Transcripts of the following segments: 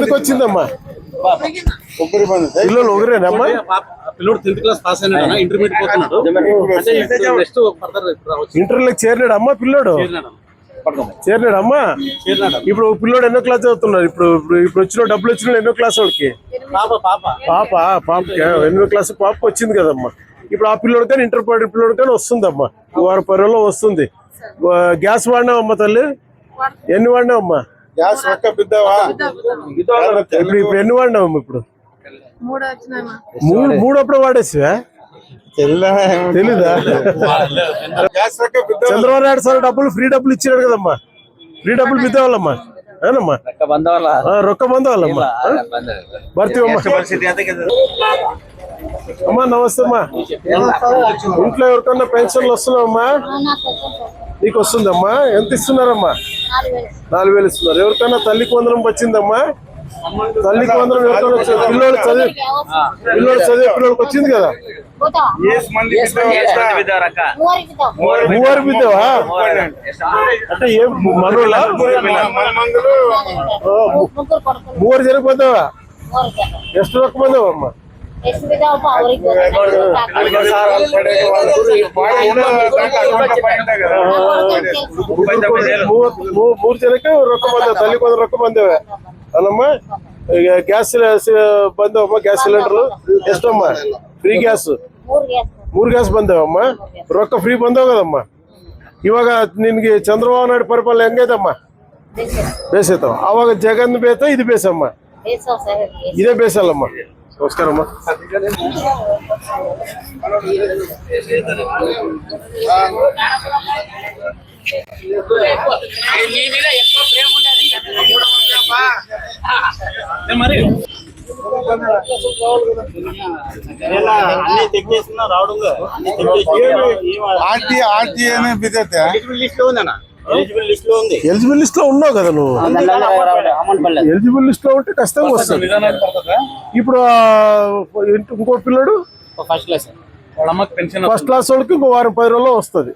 ఎంతమందికి వచ్చిందమ్మా. పిల్లలు ఒకరేనమ్మా పిల్లడు టెన్త్ క్లాస్ పాస్ అయినాడు ఇంటర్మీడియట్ పోతున్నాడు. అంటే నెక్స్ట్ ఫర్దర్ రావచ్చు. ఇంటర్లోకి చేరినాడు అమ్మా పిల్లోడు? చేరినాడు. అమ్మా? ఇప్పుడు పిల్లోడు ఎన్నో క్లాస్ చదువుతున్నారు? ఇప్పుడు ఇప్పుడు ఇప్పుడు వచ్చిన డబ్బులు వచ్చిన ఎన్నో క్లాస్ వాడికి? పాప పాప. పాప ఎనిమిదో క్లాస్ పాపకి వచ్చింది కదమ్మా. ఇప్పుడు ఆ పిల్లోడు కానీ ఇంటర్ పడి పిల్లోడు కానీ వస్తుందమ్మా. వారం పరువులో వస్తుంది. గ్యాస్ వాడినావమ్మా తల్లి? ఎన్ని వాడినావమ్మా? గ్యాస్ ఒక్క బిద్దావా? ఇప్పుడు ఎన్ని వాడినావమ్మా ఇప్పుడు? మూడు వచ్చినాయమ్మా మూడు మూడు అప్పుడు వాడేసివా తెలీదా చంద్రబాబు నాయుడు సార్ డబ్బులు ఫ్రీ డబ్బులు ఇచ్చినాడు కదమ్మా. ఫ్రీ డబ్బులు బిద్దేవాళ్ళమ్మా ఏనమ్మా రొక్క బంధవాళ్ళమ్మా భర్తీ అమ్మా అమ్మా నమస్తే అమ్మా ఇంట్లో ఎవరికన్నా పెన్షన్లు వస్తున్నావమ్మా నీకు వస్తుందమ్మా ఎంత ఇస్తున్నారమ్మా నాలుగు వేలు ఇస్తున్నారు ఎవరికైనా తల్లికి వందనం వచ్చిందమ్మా తల్లికి వందనం ఎవరికైనా వచ్చింది పిల్లోడు చదివి పిల్లోడు చదివే పిల్లోడికి వచ్చింది కదా మంది బిద్దావా మూవారు బిద్దావా అంటే ఏం మనోళ్ళ మన మందులు మూవారు జరిగిపోతావా ಎಷ್ಟು ರೊಕ್ಕ ಬಂದವಮ್ಮ ಮೂರ್ ಜನಕ್ಕೆ ರೊಕ್ಕ ಬಂದೇವೆ ತಲ್ಲಿಗೆ ಬಂದ ರೊಕ್ಕ ಬಂದೇವೆ. ಅಲ್ಲಮ್ಮ ಈಗ ಗ್ಯಾಸ್ ಬಂದವಮ್ಮ ಗ್ಯಾಸ್ ಸಿಲಿಂಡರ್ ಎಷ್ಟಮ್ಮ? Free gas. ಮೂರ್ ಗ್ಯಾಸ್ ಬಂದವಮ್ಮ? ರೊಕ್ಕ ಫ್ರೀ ಬಂದೋಗದಮ್ಮ? ಇವಾಗ ನಿನ್ಗೆ ಚಂದ್ರಬಾಬು ನಾಯ್ಡು ಪರಿಪಾಲನೆ ಹೆಂಗೈತಮ್ಮ? ಬೇಸೈತವ. ಅವಾಗ ಜಗನ್ ಬೇತ ಇದು ಬೇಸಮ್ಮ? ಇದೇ ಬೇಸಲ್ಲಮ್ಮ? నమస్కారం అమ్మా. ఆర్టీ ఆర్టీ బిజెతే లిస్ట్ ఉందన్నా. ఎలిజిబుల్ లిస్ట్లో ఉంది. ఎలిజిబుల్ లిస్ట్లో ఉన్నావు కదా నువ్వు. ఎలిజిబుల్ లిస్ట్లో ఉంటే ఖచ్చితంగా వస్తుంది. ఇప్పుడు ఇంకో పిల్లడు ఫస్ట్ క్లాస్ వాళ్ళ అమ్మకి పెన్షన్ ఫస్ట్ క్లాస్ వాళ్ళకి ఇంకో వారం పది రోజుల్లో వస్తుంది.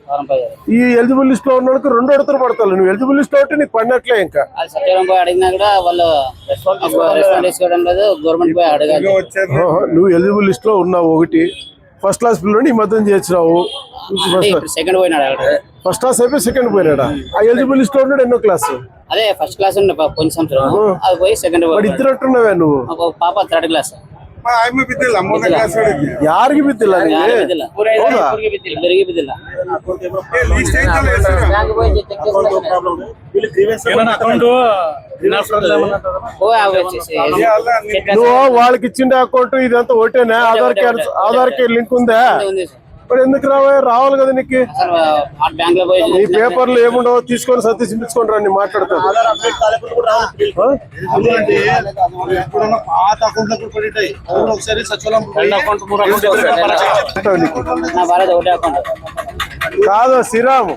ఈ ఎలిజిబుల్ లిస్ట్లో ఉన్నోడికి రెండు అడుగుతారు పడతారు. నువ్వు ఎలిజిబుల్ లిస్ట్లో ఉంటే నీకు పడినట్లే ఇంకా. నువ్వు ఎలిజిబుల్ లిస్ట్లో ఉన్నావు ఒకటి. ఫస్ట్ క్లాస్ పిల్లడు ఈ మధ్యన చేర్చినావు. సెకండ్ పోయినాడు అక్కడ ఫస్ట్ క్లాస్ అయిపోయి సెకండ్ పోయినాడా ఆ ఎలిజిబుల్ లిస్ట్ లో ఉన్నాడు ఎన్నో క్లాస్ అదే ఫస్ట్ క్లాస్ ఉండే పా- పోయిన సంవత్సరం అది పోయి సెకండ్ వాడు ఇద్దరు అట్టున్నావే నువ్వు ఒక పాప థర్డ్ ಆಯ್ಮೆ ಕ್ಲಾಸ್ ಯಾರಿಗೆ ಬಿದ್ದಿಲ್ಲ ಯಾರು ನಿಂಗೆ ಬಿದ್ದಿಲ್ಲ ಹೌದಾ ಇದಂತ ಬಿದ್ದಿಲ್ಲ Aadhaar card Aadhaar card link వచ్చేసి account Aadhaar card Aadhaar link మరి ఎందుకు రావా రావాలి కదా నీకు? నీ పేపర్లు ఏముండవు తీసుకొని సర్ది చింపించుకొని రండి మాట్లాడతాను భార్య కాదు శ్రీరామ్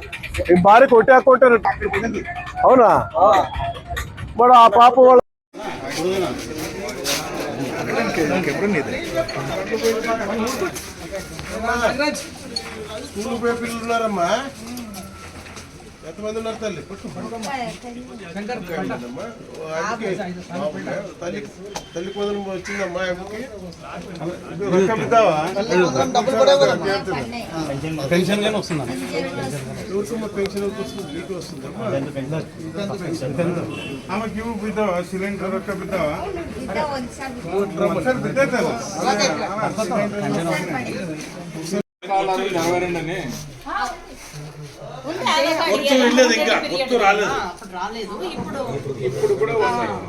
నీ భార్యకి ఒకటే అకౌంట్ అవునా? మరి ఆ పాప వాళ్ళ స్కూల్ పోయే పిల్లలు ఉన్నారమ్మా ఎంతమంది ఉన్నారు తల్లి? తల్లి తల్లి కుదరం వచ్చిందమ్మా ఆమెకి. రకం ఇద్దావా? పెన్షన్ లేని వస్తుందా? పెన్షన్ ఆమెకి ఇవ్వు సిలిండర్ రొక్క బిద్దావా సార్ రెండు అని. గుర్తు వెళ్ళలేదు ఇంకా. గుర్తు రాలేదు. ఇప్పుడు కూడా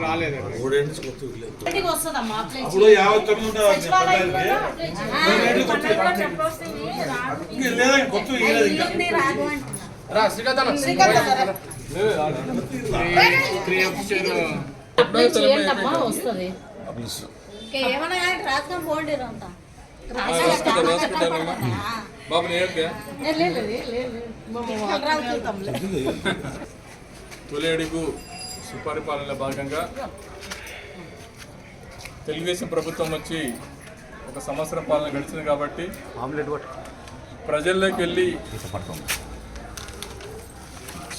రాలేదు. మూడేళ్ళు గుర్తు వెళ్ళలేదు ఇప్పటికి వస్తుందమ్మా అప్లై అప్పుడు యాభై తొమ్మిది ఉండేవాడిని లేదా గుర్తు వెళ్ళలేదు ఇంకా రా శ్రీకాకుళం తొలి అడుగు సుపరిపాలనలో భాగంగా తెలుగుదేశం ప్రభుత్వం వచ్చి ఒక సంవత్సరం పాలన గడిచింది కాబట్టి ప్రజల్లోకి వెళ్ళి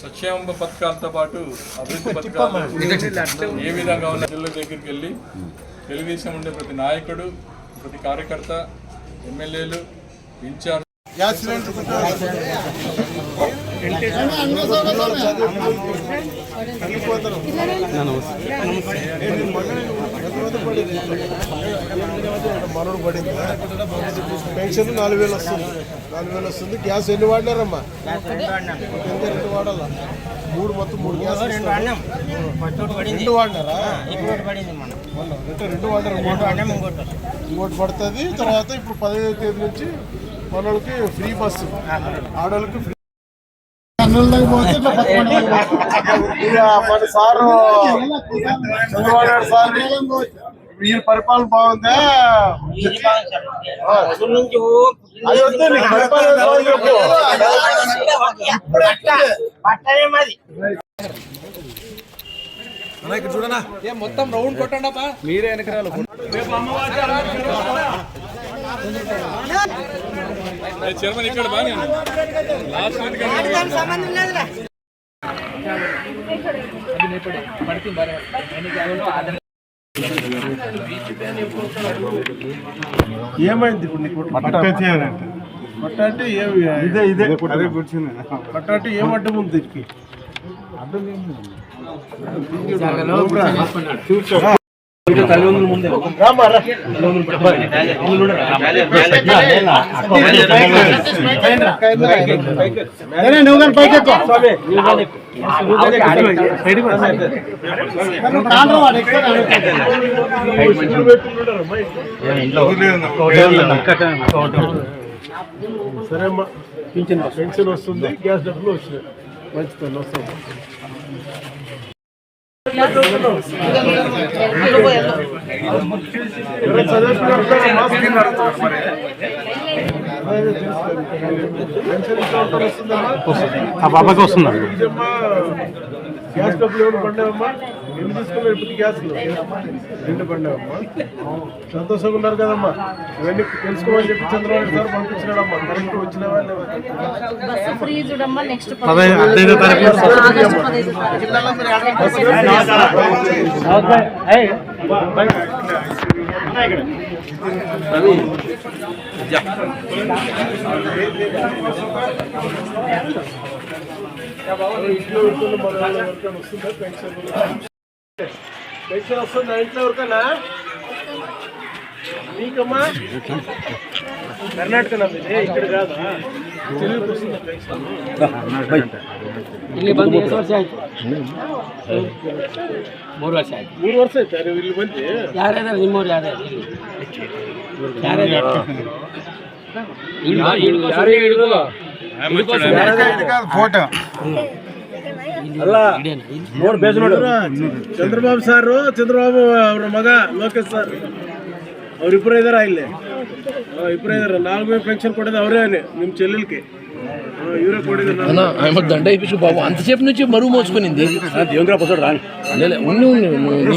సంక్షేమ పథకాలతో పాటు అభివృద్ధి పథకాలు ఏ విధంగా ఉన్న ప్రజల దగ్గరికి వెళ్ళి తెలుగుదేశం ఉండే ప్రతి నాయకుడు ప్రతి కార్యకర్త ఎమ్మెల్యేలు ఇన్ఛార్జ్ గ్యాస్ సిలిండర్ మనోడు పడింది పెన్షన్ నాలుగు వేలు వస్తుంది. నాలుగు వేలు వస్తుంది. గ్యాస్ ఎన్ని వాడినారమ్మా? ఎంత రెండు వాడాలా మూడు మొత్తం మూడు గ్యాస్ రెండు వాడినారా? రెండు వాడినారు. ఇంకోటి పడుతుంది. తర్వాత ఇప్పుడు పదిహేను తేదీ నుంచి మనోళ్ళకి ఫ్రీ బస్సు. ఆడోళ్ళకి ఫ్రీ మన సారు చంద్రబాబు నాయుడు సార్ వీరి పరిపాలన బాగుందా? అది వద్దు, నీకు పరిపాలన బాగుంది చెప్పు. చైర్మన్ ఇక్కడ బాగా ఏమైంది ఇప్పుడు నీకు? పట్ట అంటే ఏమి ఇదే ఇదే. అదే కూర్చుంది. పట్ట అంటే ఏం అడ్డం ఉంది దీనికి రా. నువ్వు కానీ పైకి ఎక్కువ. సరే అమ్మా పెన్షన్ వస్తుంది గ్యాస్ డబ్బులు వచ్చినాయి. మంచిది వస్తాం ఆ బాబాకి వస్తున్నారు గ్యాస్ డబ్బులు ఎవరు పండావమ్మా ఎన్ని తీసుకున్నారు ఇప్పుడు గ్యాస్ రెండు పండావమ్మా సంతోషంగా ఉన్నారు కదమ్మా. ఇవన్నీ తెలుసుకోమని చెప్పి చంద్రబాబు సార్ పంపించినాడమ్మా. కరెక్ట్ వచ్చినావా లేవా? ఇంట్లో ఉంటున్న మన వాళ్ళ ఎవరికైనా వస్తుందా పెన్షన్ పెన్షన్ వస్తుందా ఇంట్లో ఎవరికైనా నీకమ్మా కర్ణాటక నమ్మిదే ఇక్కడ కాదా తెలుగుకి వస్తుందా పెన్షన్ ಇಲ್ಲಿ ಬಂದು ಎಷ್ಟು ವರ್ಷ ಆಯ್ತು ಮೂರು ವರ್ಷ ಆಯ್ತು ಮೂರು ವರ್ಷ ಆಯ್ತು ಇಲ್ಲಿ ಬಂದು ಯಾರ್ಯಾರು ನಿಮ್ಮವ್ರು ಯಾರ್ಯಾರು ಇಲ್ಲಿ ಯಾರ್ಯಾರು ಇಳ್ಕೊ- ಯಾರು ಇಳ್ಕೊ. ఫోటో ಇಡೇನಾ? ಇಲ್ಲಿ? ಚಂದ್ರಬಾಬು ಸಾರು ಚಂದ್ರಬಾಬು ಅವ್ರ ಮಗ ಲೋಕೇಶ್ ಸರ್ ಅವ್ರಿಬ್ರು ಇದಾರ ಇಲ್ಲಿ ಆ, ಇಬ್ರು ಇದಾರ ನಾಲ್ಕು ಪೆನ್ಷನ್ ಕೊಡೋದು ಅವರೇ ನಿಮ್ಮ చెల్లెలకి ఆ, ಇವರೇ ಕೊಡಿದ್ರು అన్న ఆమె దండ అయిపోయి బాబు అంతసేపు నుంచి మరుగు మోసుకునింది లేలే, ఉన్ని ఉన్ని ఉన్ని.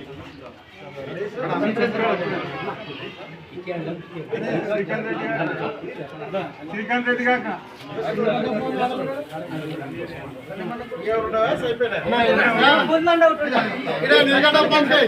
శ్రీకాంత్ రెడ్డి కాక కొంచెం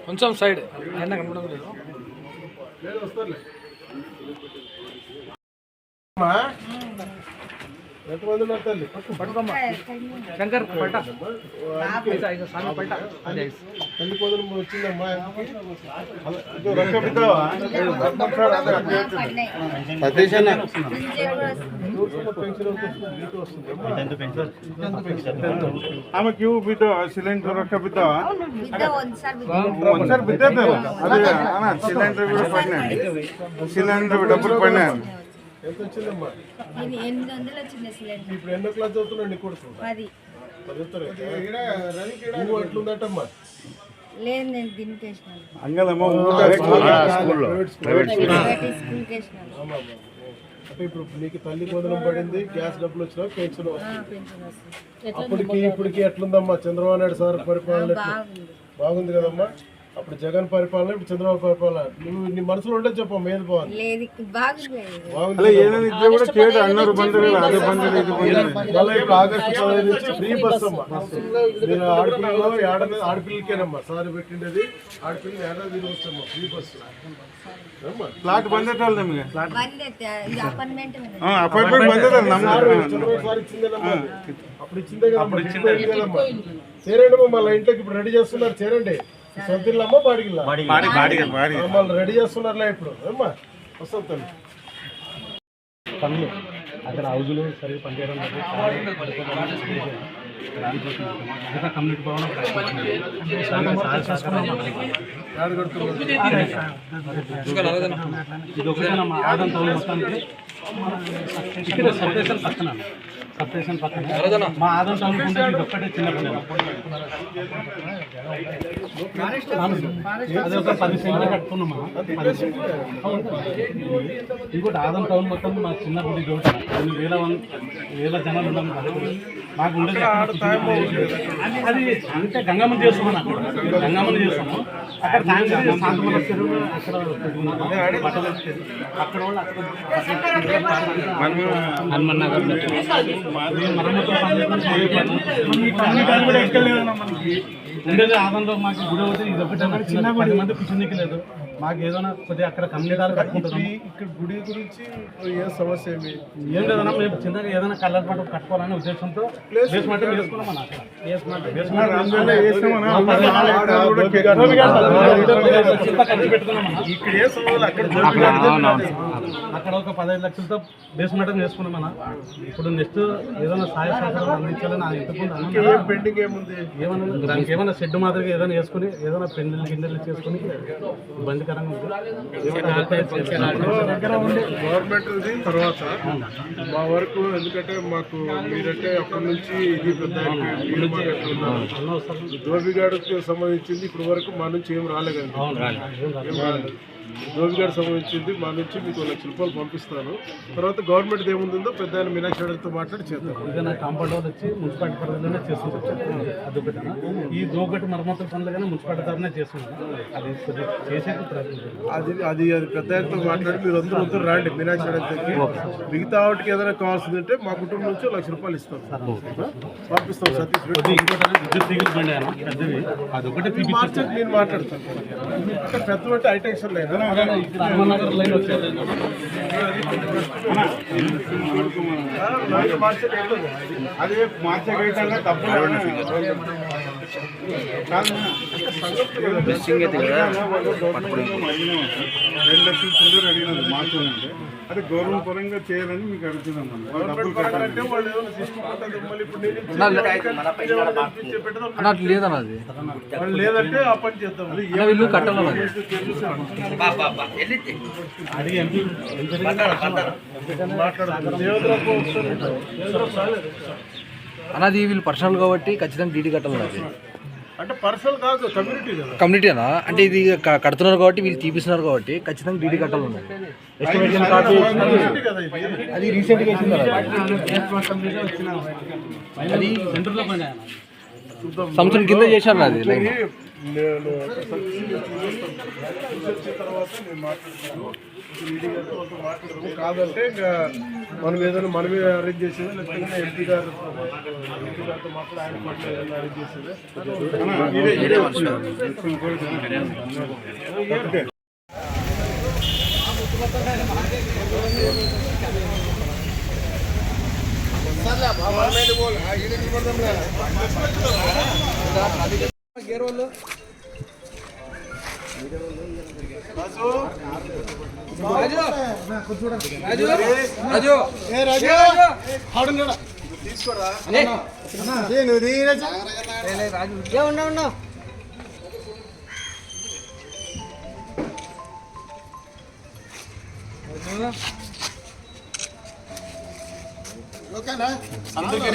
కోదలు వచ్చిందమ్మా ఎందుకు? అలా, ఇదో ఎంతమంది ఉన్నారు తల్లి? పట్టుకోమ్మా. శంకర్ పట్ట. స్వామి పట్ట. తల్లి కోదలు వచ్చిందమ్మా. ఆమెకి బిద్ద సిలిండర్ రొక్క బిద్దావా ఒకసారి అదే సిలిండర్ కూడా పడినాయి సిలిండర్ డబ్బులు పడినాయి ఎంత వచ్చిందమ్మా ఇది ఎనిమిది ఇప్పుడు ఎన్నో క్లాస్ చదువుతున్నాండి కొడుకు పది. చదువుతారు అట్లుందటమ్మా. లేదు నేను ఇప్పుడు నీకు తల్లి గోధనం పడింది గ్యాస్ డబ్బులు వచ్చినా పెన్షన్ వస్తుంది. అప్పటికి ఇప్పటికి ఎట్లుందమ్మా? చంద్రబాబు నాయుడు సార్ పరిపాలన బాగుంది కదమ్మా? అప్పుడు జగన్ పరిపాలన ఇప్పుడు చంద్రబాబు పరిపాలన. నువ్వు నీ మనసులో ఉంటే చెప్పు ఏది బాగుంది ఆగస్టు ఫ్రీ బస్ అమ్మా మీరు ఆడపిల్లకేనమ్మా సార్ పెట్టిండేది. ఆడపిల్ల ఏడాది తిరగొచ్చమ్మా ఫ్రీ బస్ అప్పుడు ఇచ్చిందే కదా చేరండి మమ్మల్ని ఇంట్లోకి ఇప్పుడు రెడీ చేస్తున్నారు చేరండి. సొంత ఇల్లమ్మా బాడిగిల్ల. రెడీ చేస్తున్నారులే ఇప్పుడు. ఏమ్మా? వస్తాం తల్లి. అక్కడ హౌజులు సరిగ్గా పనిచేయడం ఇది ఒకటేనమ్మా ఆదంతో మొత్తానికి ఇక్కడ సర్వేషన్ పక్కన. సబ్స్టేషన్ పక్కన. మా ఆదం టౌన్ ఉంటే ఇది ఒక్కటే చిన్న అది ఒక పది సెంట్లు కట్టుకున్నామా? పది సెంట్లు. ఇంకోటి ఆదం టౌన్ మొత్తం మా చిన్న గుడి ఒకటి కొన్ని వేల వేల జనాలు ఉన్నాం కదా. మాకు ఉండేది అది అంటే గంగమ్మ చేస్తున్నాం అక్కడ. గంగమ్మని చేస్తాము అక్కడ సాయంత్రం సాయంత్రం వచ్చారు అక్కడ బట్టలు. అక్కడ వాళ్ళు అక్కడ హనుమన్ నగర్ మరమ్మతులు కూడా ఎక్కలేదన్నా మనకి. ఉండేది ఆదంలో మాకు గుడి ఒకటి ఇది ఒకటి. చిన్న పది మంది కూర్చునికి లేదు మాకు ఏదైనా కొద్దిగా అక్కడ కమ్యూనిటీ కట్టుకుంటుంది ఇక్కడ గుడి గురించి ఏ సమస్య ఏమి? ఏం లేదన్నా మేము చిన్నగా ఏదైనా కలర్ మంటపం కట్టుకోవాలనే ఉద్దేశంతో ప్లేస్ అక్కడ. ఒక పదహైదు లక్షలతో బేస్ మటం చేసుకున్నాం అన్న. ఇప్పుడు నెక్స్ట్ ఏదైనా సాయ సహకారం నాకు ఇంతకుముందు ఏమన్నా దానికి ఏమైనా షెడ్ మాదిరిగా ఏదైనా వేసుకుని ఏదైనా పెండింగ్ గింజలు చేసుకుని బండి గవర్నమెంట్ తర్వాత మా వరకు ఎందుకంటే మాకు మీరంటే అప్పటి నుంచి ఇది పెద్ద సంబంధించింది ఇప్పటి వరకు మా నుంచి ఏం రాలేదు. ధోబిగాడు సంబంధించింది. మా నుంచి మీకు లక్ష రూపాయలు పంపిస్తాను. తర్వాత గవర్నమెంట్ ఏముందో పెద్ద ఆయన మీనాక్షి గారితో మాట్లాడి చేద్దాం. కాంపౌండ్ వాళ్ళు వచ్చి మున్సిపాలిటీ పరిధిలోనే అదొకటి ఈ దోగటి మరమ్మతుల పనులు కానీ మున్సిపాలిటీ తరఫునే చేస్తున్నారు అది ప్రయత్నం అది అది అది పెద్ద ఆయనతో మాట్లాడి మీరు అందరూ అందరూ రండి మీనాక్షి మిగతా వాటికి ఏదైనా కావాల్సింది ఉంటే మా కుటుంబం నుంచి లక్ష రూపాయలు ఇస్తాం. పంపిస్తాం సతీష్ రెడ్డి. నేను మాట్లాడతాను అంటే పెద్ద అంటే హైటెన్షన్ లేదు. ఇక్కడ హనుమాన్ తప్పు డ్రెస్సింగ్ అయితే కదా? రెండు లక్షల చిల్లర అడిగినది మాత్రమే అది గౌరవం పరంగా చేయాలని మీకు అడుగుతున్నాం అన్నట్టు లేదన్న అది. లేదంటే ఆ పని చేద్దాం. వీళ్ళు కట్టాలి మాట్లాడదు దేవతలకు అన్నది వీళ్ళు పర్సనల్ కాబట్టి ఖచ్చితంగా డీటీ కట్టాలన్నది అంటే పర్సనల్ కాదు కమ్యూనిటీ కదా. కమ్యూనిటీనా? అంటే ఇది క- కడుతున్నారు కాబట్టి వీళ్ళు తీపిస్తున్నారు కాబట్టి ఖచ్చితంగా డీటీ కట్టాలన్నది ఎస్టిమేషన్ కాపీ కమ్యూనిటీ కదా ఇది. అది రీసెంట్గా వేసింది అది సెంటర్లో పని ఆయన సంవత్సరం కింద చేశారు అది లైన్. నేను కాదంటే ఇంకా మనం ఏదైనా మనమే అరేంజ్ చేసేది లేకపోతే ఎంపీ గారు ఎంపీ గారితో అరేంజ్ చేసేది. గేరోళ్ళు ఉన్నా ఉన్నా. ఓకేనా? అందరికీ